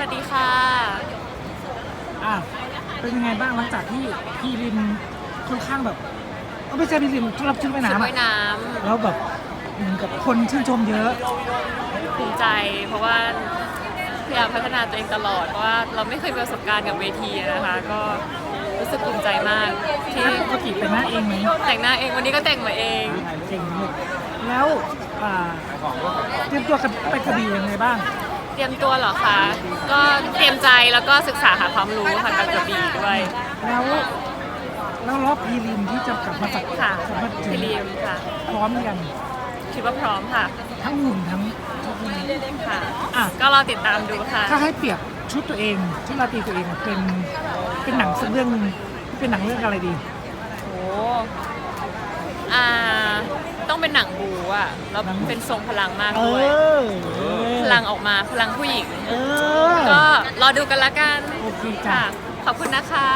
วัสดีค่ะ อะเป็นยังไงบ้างหลังจากที่พี่ริมค่อนข้างแบบเอ้าไม่ใช่พี่ริมสำหรับชุดว่ายชุดน้ำว่าอะยน้แล้วแบบเหมือนกับคนชื่นชมเยอะำภูมิใจ เพราะว่าพยายามพัฒนาตัวเองตลอด เพราะว่าเราไม่เคยมีประสบการณ์กับเวทีนะคะ ก็รู้สึกภูมิใจมาก ที่ปกติเป็นหน้าเองไหมแต่งหน้าเองวันนี้ก็แต่งมาเอง เก่งมากแล้วอ่าเตรียมตัวกันไปกระบี่ยังไงบ้างเต รียมตัวเหรอคะ ก็เตรียมใจแล้วก็ศึกษาหาความรู้ค่ะกับกระบี่ด้วย แล้วแล้วรอบพีริมที่จะกลับมาสักค่ะกลับมาถึพี่งลีมค่ะ พร้อมหรือยังคิดว่าพร้อมค่ะ ทั้งหุ่นทั้งทุกอย่างค่ะอะ ก็รอติดตามดูค่ะ ถ้าให้เปรียบชุดตัวเองชุดราตรีตัวเองเป็นเป็นหนังสักเรื่องหนึ่งเป็นหนังเรื่องอะไรดีโอ้อ่า ต้องเป็นหนังบูอะแล้วเป็นทรงพลังมากเอด้วยอพลังออกมาพลังผู้หญิง เออ ก็รอดูกันละกันโอเคจ้ะ ค่ะ ขอบคุณนะคะ